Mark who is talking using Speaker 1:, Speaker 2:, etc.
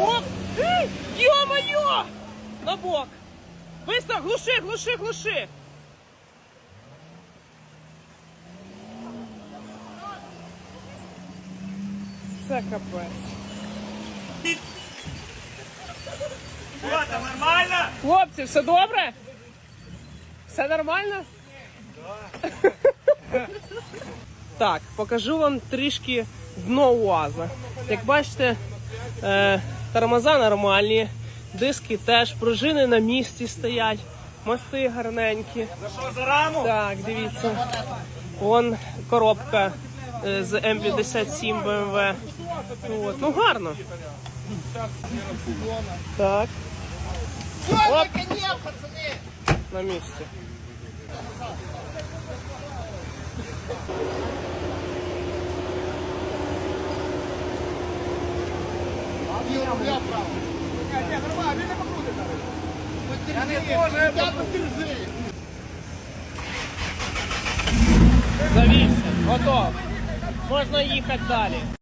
Speaker 1: Ох! Ей, Ё-моё! На бок! Быстро, глуши, глуши, глуши! Це капець.
Speaker 2: Що, там нормально?
Speaker 1: Хлопці, все добре? Все нормально? Так, покажу вам трішки дно УАЗа. Як бачите, е, тормоза нормальні, диски теж, пружини на місці стоять, мости гарненькі.
Speaker 2: За що, за раму?
Speaker 1: Так, дивіться. Вон коробка е, з М57 BMW. Ну, от, ну гарно. Так. Оп. На місці. Завівся. Готов. Можна їхати далі.